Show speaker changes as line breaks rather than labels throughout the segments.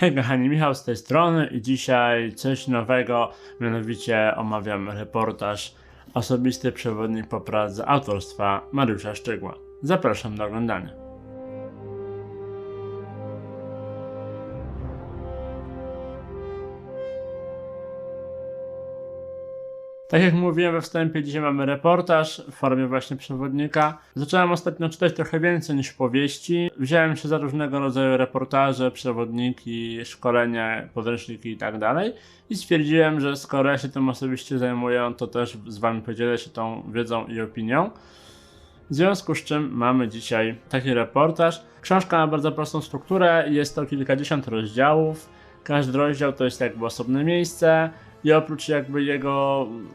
Hej kochani, Michał z tej strony i dzisiaj coś nowego, mianowicie omawiam reportaż Osobisty przewodnik po Pradze autorstwa Mariusza Szczygła. Zapraszam do oglądania. Tak jak mówiłem we wstępie, dzisiaj mamy reportaż w formie właśnie przewodnika. Zacząłem ostatnio czytać trochę więcej niż powieści. Wziąłem się za różnego rodzaju reportaże, przewodniki, szkolenia, podręczniki i tak. I stwierdziłem, że skoro ja się tym osobiście zajmuję, to też z wami podzielę się tą wiedzą i opinią. W związku z czym mamy dzisiaj taki reportaż. Książka ma bardzo prostą strukturę, jest to kilkadziesiąt rozdziałów. Każdy rozdział to jest jakby osobne miejsce i oprócz jakby jego mm,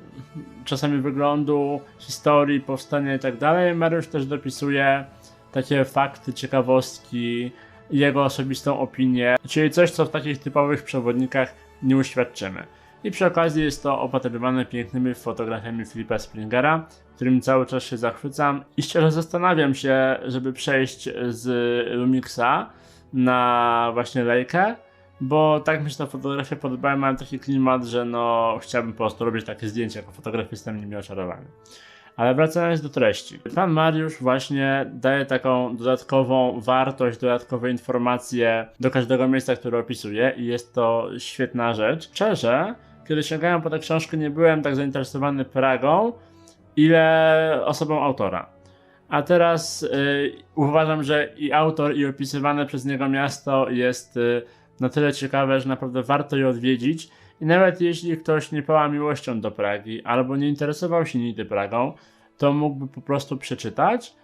czasami wyglądu, historii, powstania i tak dalej, Mariusz też dopisuje takie fakty, ciekawostki, jego osobistą opinię, czyli coś, co w takich typowych przewodnikach nie uświadczymy. I przy okazji jest to opatrywane pięknymi fotografiami Filipa Springera, którym cały czas się zachwycam i szczerze zastanawiam się, żeby przejść z Lumixa na właśnie Leica, bo tak mi się ta fotografia podobała, mam taki klimat, że no chciałbym po prostu robić takie zdjęcia jako fotograf, jestem nimi oczarowany. Ale wracając do treści. Pan Mariusz właśnie daje taką dodatkową wartość, dodatkowe informacje do każdego miejsca, które opisuje i jest to świetna rzecz. Szczerze, kiedy sięgałem po tę książkę, nie byłem tak zainteresowany Pragą, ile osobą autora. A teraz y, uważam, że i autor, i opisywane przez niego miasto jest y, na tyle ciekawe, że naprawdę warto je odwiedzić. I nawet jeśli ktoś nie pała miłością do Pragi, albo nie interesował się nigdy Pragą, to mógłby po prostu przeczytać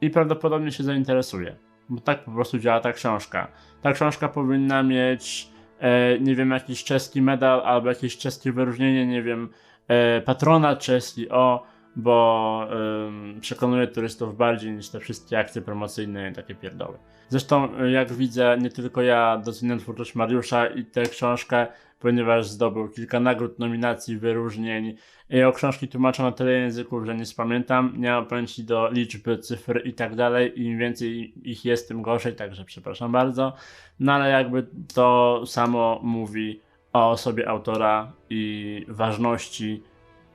i prawdopodobnie się zainteresuje. Bo tak po prostu działa ta książka. Ta książka powinna mieć, e, nie wiem, jakiś czeski medal albo jakieś czeskie wyróżnienie, nie wiem, e, patrona czeski, o, bo ym, przekonuje turystów bardziej niż te wszystkie akcje promocyjne i takie pierdoły. Zresztą, y, jak widzę, nie tylko ja doceniam twórczość Mariusza i tę książkę, ponieważ zdobył kilka nagród, nominacji, wyróżnień. Jego książki tłumaczą na tyle języków, że nie spamiętam, nie mam pamięci do liczby, cyfr i tak dalej. Im więcej ich jest, tym gorzej, także przepraszam bardzo. No ale jakby to samo mówi o osobie autora i ważności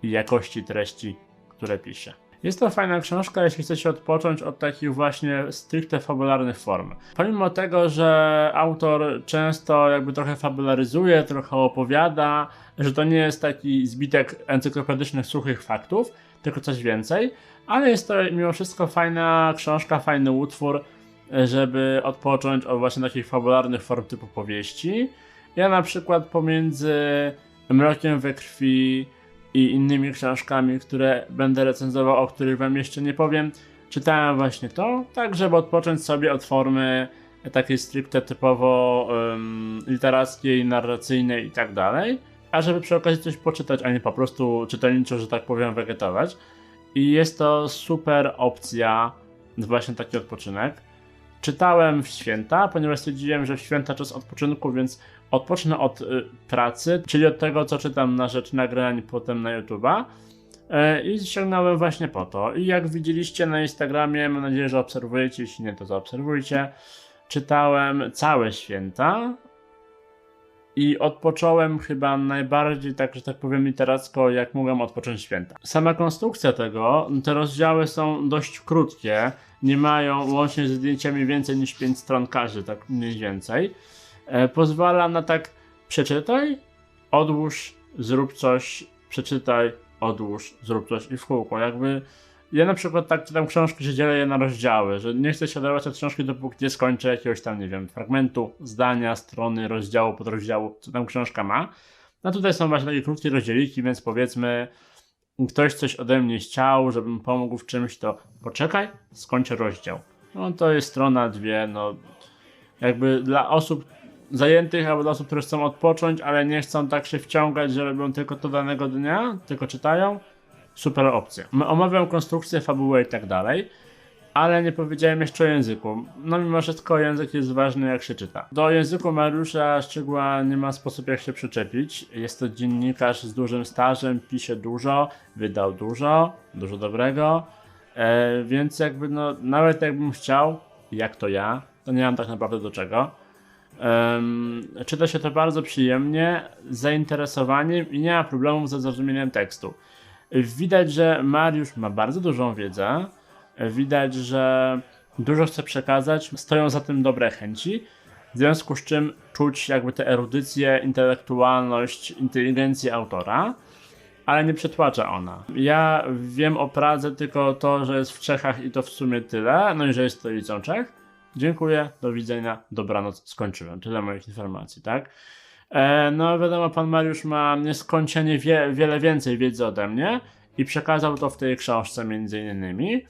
i jakości treści które pisze. Jest to fajna książka, jeśli chcecie odpocząć od takich właśnie stricte fabularnych form. Pomimo tego, że autor często jakby trochę fabularyzuje, trochę opowiada, że to nie jest taki zbitek encyklopedycznych suchych faktów, tylko coś więcej, ale jest to mimo wszystko fajna książka, fajny utwór, żeby odpocząć od właśnie takich fabularnych form typu powieści. Ja na przykład pomiędzy Mrokiem we krwi, i innymi książkami, które będę recenzował, o których wam jeszcze nie powiem, czytałem właśnie to, tak żeby odpocząć sobie od formy takiej stricte typowo um, literackiej, narracyjnej i tak dalej, a żeby przy okazji coś poczytać, a nie po prostu czytelniczo, że tak powiem, wegetować. I jest to super opcja, właśnie taki odpoczynek. Czytałem w święta, ponieważ stwierdziłem, że w święta czas odpoczynku, więc odpocznę od y, pracy, czyli od tego, co czytam na rzecz nagrań potem na YouTube'a. Y, I sięgnąłem właśnie po to. I jak widzieliście na Instagramie, mam nadzieję, że obserwujecie, jeśli nie, to zaobserwujcie. Czytałem całe święta i odpocząłem chyba najbardziej, tak że tak powiem, literacko, jak mogłem odpocząć święta. Sama konstrukcja tego, te rozdziały są dość krótkie, nie mają łącznie ze zdjęciami więcej niż 5 stron każdy, tak mniej więcej. E, pozwala na tak przeczytaj, odłóż, zrób coś, przeczytaj, odłóż, zrób coś i w kółko. Jakby ja na przykład tak czytam książki, że dzielę je na rozdziały, że nie chcę się oderwać od książki, dopóki nie skończę jakiegoś tam, nie wiem, fragmentu, zdania, strony, rozdziału, podrozdziału, co tam książka ma. No tutaj są właśnie takie krótkie rozdzieliki, więc powiedzmy, ktoś coś ode mnie chciał, żebym pomógł w czymś, to poczekaj, skończę rozdział. No to jest strona, dwie, no jakby dla osób zajętych albo dla osób, które chcą odpocząć, ale nie chcą tak się wciągać, że robią tylko to danego dnia, tylko czytają, super opcja. Omawiam konstrukcję, fabułę i tak dalej, ale nie powiedziałem jeszcze o języku. No mimo wszystko język jest ważny jak się czyta. Do języku Mariusza Szczegóła nie ma sposób jak się przyczepić. Jest to dziennikarz z dużym stażem, pisze dużo, wydał dużo, dużo dobrego, e, więc jakby no nawet jakbym chciał, jak to ja, to nie mam tak naprawdę do czego. Um, czyta się to bardzo przyjemnie, z zainteresowaniem i nie ma problemów ze zrozumieniem tekstu. Widać, że Mariusz ma bardzo dużą wiedzę, widać, że dużo chce przekazać, stoją za tym dobre chęci, w związku z czym czuć jakby tę erudycję, intelektualność, inteligencję autora, ale nie przetłacza ona. Ja wiem o Pradze tylko to, że jest w Czechach i to w sumie tyle, no i że jest stolicą Czech. Dziękuję, do widzenia, dobranoc, skończyłem. Tyle moich informacji, tak? E, no wiadomo, pan Mariusz ma nieskończenie wie, wiele więcej wiedzy ode mnie i przekazał to w tej książce między innymi.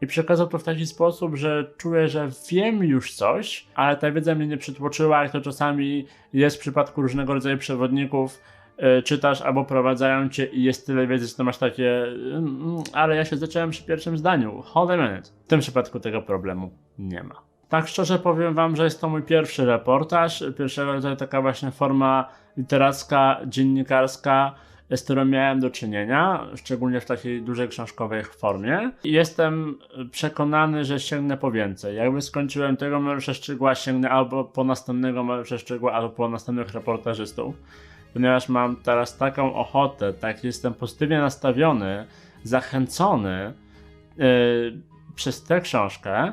I przekazał to w taki sposób, że czuję, że wiem już coś, ale ta wiedza mnie nie przytłoczyła, jak to czasami jest w przypadku różnego rodzaju przewodników. Yy, czytasz albo prowadzają cię i jest tyle wiedzy, że to masz takie, yy, ale ja się zacząłem przy pierwszym zdaniu. Hold a minute. W tym przypadku tego problemu nie ma. Tak szczerze powiem wam, że jest to mój pierwszy reportaż, pierwszego rodzaju taka właśnie forma literacka, dziennikarska, z którą miałem do czynienia, szczególnie w takiej dużej książkowej formie. Jestem przekonany, że sięgnę po więcej. Jakby skończyłem tego Mariusza Szczygła, sięgnę albo po następnego Mariusza Szczygła, albo po następnych reportażystów. Ponieważ mam teraz taką ochotę, tak jestem pozytywnie nastawiony, zachęcony yy, przez tę książkę,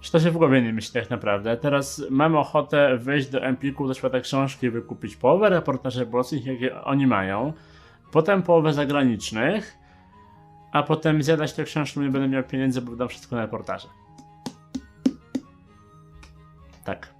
że to się w głowie nie myśli tak naprawdę. Teraz mam ochotę wejść do Empiku, do świata książki wykupić połowę reportaży polskich, jakie oni mają potem połowę zagranicznych, a potem zjadać te książki, nie będę miał pieniędzy, bo wydam wszystko na reportaże. Tak.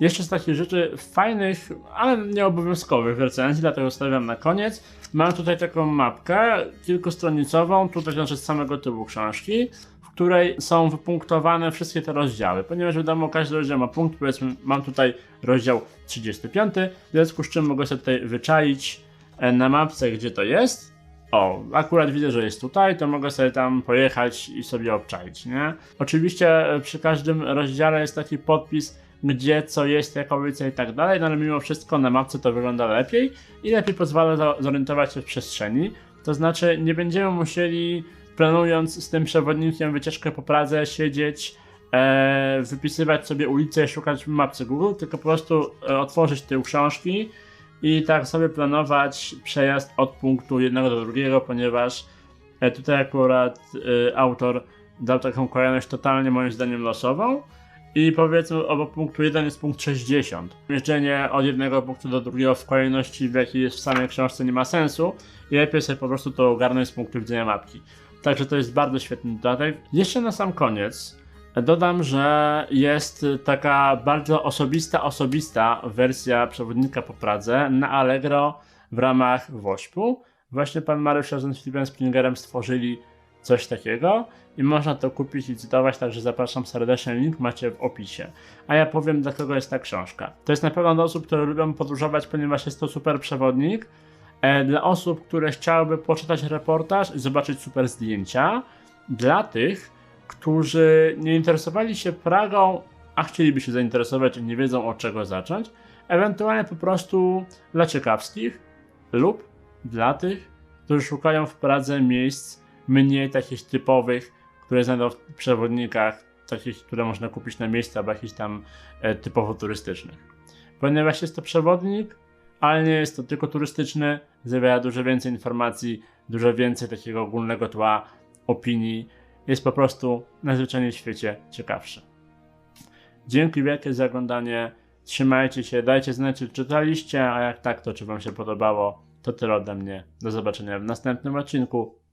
Jeszcze z takich rzeczy fajnych, ale nieobowiązkowych recenzji, dlatego stawiam na koniec. Mam tutaj taką mapkę kilkustronicową, tutaj znaczy z samego tyłu książki, której są wypunktowane wszystkie te rozdziały. Ponieważ wiadomo, każdy rozdział ma punkt, powiedzmy, mam tutaj rozdział 35, w związku z czym mogę sobie tutaj wyczaić E, na mapce, gdzie to jest. O, akurat widzę, że jest tutaj, to mogę sobie tam pojechać i sobie obczaić, nie? Oczywiście e, przy każdym rozdziale jest taki podpis, gdzie co jest, jaka ulica i tak dalej, no ale mimo wszystko na mapce to wygląda lepiej i lepiej pozwala zorientować się w przestrzeni. To znaczy, nie będziemy musieli, planując z tym przewodnikiem wycieczkę po Pradze, siedzieć, e, wypisywać sobie ulicę i szukać w mapce Google, tylko po prostu e, otworzyć te książki, i tak sobie planować przejazd od punktu jednego do drugiego, ponieważ e, tutaj akurat y, autor dał taką kolejność totalnie moim zdaniem losową i powiedzmy obok punktu 1 jest punkt 60. Jeżdżenie od jednego punktu do drugiego w kolejności w jakiej jest w samej książce nie ma sensu i lepiej sobie po prostu to ogarnąć z punktu widzenia mapki. Także to jest bardzo świetny dodatek. Jeszcze na sam koniec Dodam, że jest taka bardzo osobista, osobista wersja przewodnika po Pradze na Allegro w ramach Wośpu. Właśnie pan Mariusz razem z Filipem Springerem stworzyli coś takiego i można to kupić i cytować, także zapraszam serdecznie, link macie w opisie. A ja powiem, dlaczego jest ta książka. To jest na pewno dla osób, które lubią podróżować, ponieważ jest to super przewodnik. E, dla osób, które chciałyby poczytać reportaż i zobaczyć super zdjęcia. Dla tych, którzy nie interesowali się Pragą, a chcieliby się zainteresować i nie wiedzą od czego zacząć, ewentualnie po prostu dla ciekawskich lub dla tych, którzy szukają w Pradze miejsc mniej takich typowych, które znajdą w przewodnikach, takich, które można kupić na miejscu, albo jakichś tam e, typowo turystycznych. Ponieważ jest to przewodnik, ale nie jest to tylko turystyczny, zawiera dużo więcej informacji, dużo więcej takiego ogólnego tła, opinii, jest po prostu najzwyczajniej w świecie ciekawszy. Dzięki wielkie za oglądanie. Trzymajcie się, dajcie znać, czy czytaliście, a jak tak, to czy Wam się podobało. To tyle ode mnie. Do zobaczenia w następnym odcinku.